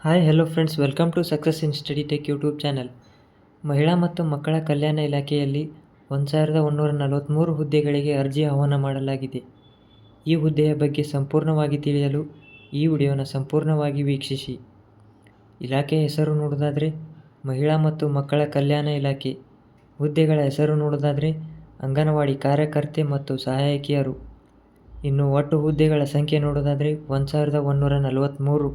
Hi hello friends welcome to success in study tech YouTube channel ಮಹಿಳಾ ಮತ್ತು ಮಕ್ಕಳ ಕಲ್ಯಾಣ ಇಲಾಖೆಯಲ್ಲಿ ಒಂದು ಸಾವಿರದ ಒಂದುನೂರ ನಲವತ್ತ್ಮೂರು ಹುದ್ದೆಗಳಿಗೆ ಅರ್ಜಿ ಆಹ್ವಾನ ಮಾಡಲಾಗಿದೆ. ಈ ಹುದ್ದೆಯ ಬಗ್ಗೆ ಸಂಪೂರ್ಣವಾಗಿ ತಿಳಿಯಲು ಈ ವಿಡಿಯೋನ ಸಂಪೂರ್ಣವಾಗಿ ವೀಕ್ಷಿಸಿ. ಇಲಾಖೆಯ ಹೆಸರು ನೋಡೋದಾದರೆ ಮಹಿಳಾ ಮತ್ತು ಮಕ್ಕಳ ಕಲ್ಯಾಣ ಇಲಾಖೆ. ಹುದ್ದೆಗಳ ಹೆಸರು ನೋಡೋದಾದರೆ ಅಂಗನವಾಡಿ ಕಾರ್ಯಕರ್ತೆ ಮತ್ತು ಸಹಾಯಕಿಯರು. ಇನ್ನು ಒಟ್ಟು ಹುದ್ದೆಗಳ ಸಂಖ್ಯೆ ನೋಡೋದಾದರೆ ಒಂದು ಸಾವಿರದ ನಲವತ್ತ್ಮೂರು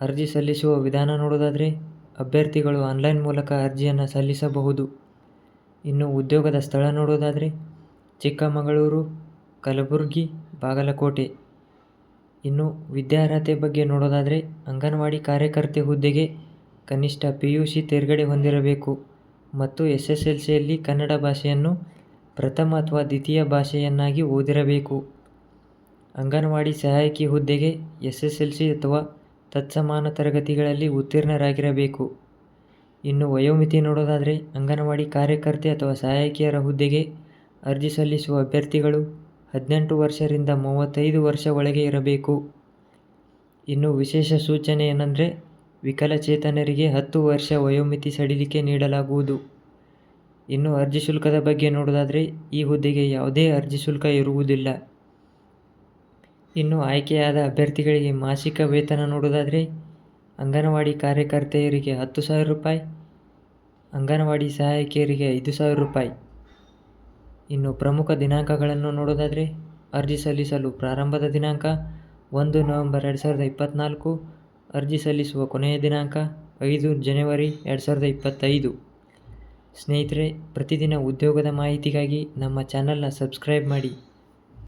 ಅರ್ಜಿ ಸಲ್ಲಿಸುವ ವಿಧಾನ ನೋಡೋದಾದರೆ, ಅಭ್ಯರ್ಥಿಗಳು ಆನ್ಲೈನ್ ಮೂಲಕ ಅರ್ಜಿಯನ್ನು ಸಲ್ಲಿಸಬಹುದು. ಇನ್ನು ಉದ್ಯೋಗದ ಸ್ಥಳ ನೋಡೋದಾದರೆ, ಚಿಕ್ಕಮಗಳೂರು, ಕಲಬುರಗಿ, ಬಾಗಲಕೋಟೆ. ಇನ್ನು ವಿದ್ಯಾರ್ಹತೆ ಬಗ್ಗೆ ನೋಡೋದಾದರೆ, ಅಂಗನವಾಡಿ ಕಾರ್ಯಕರ್ತೆ ಹುದ್ದೆಗೆ ಕನಿಷ್ಠ ಪಿ ಯು ಸಿ ತೇರ್ಗಡೆ ಹೊಂದಿರಬೇಕು ಮತ್ತು ಎಸ್ ಎಸ್ ಎಲ್ ಸಿಯಲ್ಲಿ ಕನ್ನಡ ಭಾಷೆಯನ್ನು ಪ್ರಥಮ ಅಥವಾ ದ್ವಿತೀಯ ಭಾಷೆಯನ್ನಾಗಿ ಓದಿರಬೇಕು. ಅಂಗನವಾಡಿ ಸಹಾಯಕಿ ಹುದ್ದೆಗೆ ಎಸ್ ಎಸ್ ಎಲ್ ಸಿ ಅಥವಾ ತತ್ಸಮಾನ ತರಗತಿಗಳಲ್ಲಿ ಉತ್ತೀರ್ಣರಾಗಿರಬೇಕು. ಇನ್ನು ವಯೋಮಿತಿ ನೋಡೋದಾದರೆ ಅಂಗನವಾಡಿ ಕಾರ್ಯಕರ್ತೆ ಅಥವಾ ಸಹಾಯಕಿಯರ ಹುದ್ದೆಗೆ ಅರ್ಜಿ ಸಲ್ಲಿಸುವ ಅಭ್ಯರ್ಥಿಗಳು ಹದಿನೆಂಟು ವರ್ಷದಿಂದ ಮೂವತ್ತೈದು ವರ್ಷ ಒಳಗೆ ಇರಬೇಕು. ಇನ್ನು ವಿಶೇಷ ಸೂಚನೆ ಏನಂದರೆ ವಿಕಲಚೇತನರಿಗೆ ಹತ್ತು ವರ್ಷ ವಯೋಮಿತಿ ಸಡಿಲಿಕೆ ನೀಡಲಾಗುವುದು. ಇನ್ನು ಅರ್ಜಿ ಶುಲ್ಕದ ಬಗ್ಗೆ ನೋಡೋದಾದರೆ ಈ ಹುದ್ದೆಗೆ ಯಾವುದೇ ಅರ್ಜಿ ಶುಲ್ಕ ಇರುವುದಿಲ್ಲ. ಇನ್ನು ಆಯ್ಕೆಯಾದ ಅಭ್ಯರ್ಥಿಗಳಿಗೆ ಮಾಸಿಕ ವೇತನ ನೋಡೋದಾದರೆ ಅಂಗನವಾಡಿ ಕಾರ್ಯಕರ್ತೆಯರಿಗೆ ಹತ್ತು ಸಾವಿರ ರೂಪಾಯಿ, ಅಂಗನವಾಡಿ ಸಹಾಯಕಿಯರಿಗೆ ಐದು ಸಾವಿರ ರೂಪಾಯಿ. ಇನ್ನು ಪ್ರಮುಖ ದಿನಾಂಕಗಳನ್ನು ನೋಡೋದಾದರೆ ಅರ್ಜಿ ಸಲ್ಲಿಸಲು ಪ್ರಾರಂಭದ ದಿನಾಂಕ ಒಂದು ನವೆಂಬರ್ ಎರಡು ಸಾವಿರದ ಇಪ್ಪತ್ತ್ನಾಲ್ಕು ಅರ್ಜಿ ಸಲ್ಲಿಸುವ ಕೊನೆಯ ದಿನಾಂಕ ಐದು ಜನವರಿ ಎರಡು ಸಾವಿರದ ಇಪ್ಪತ್ತೈದು. ಸ್ನೇಹಿತರೆ, ಪ್ರತಿದಿನ ಉದ್ಯೋಗದ ಮಾಹಿತಿಗಾಗಿ ನಮ್ಮ ಚಾನಲ್ನ ಸಬ್ಸ್ಕ್ರೈಬ್ ಮಾಡಿ.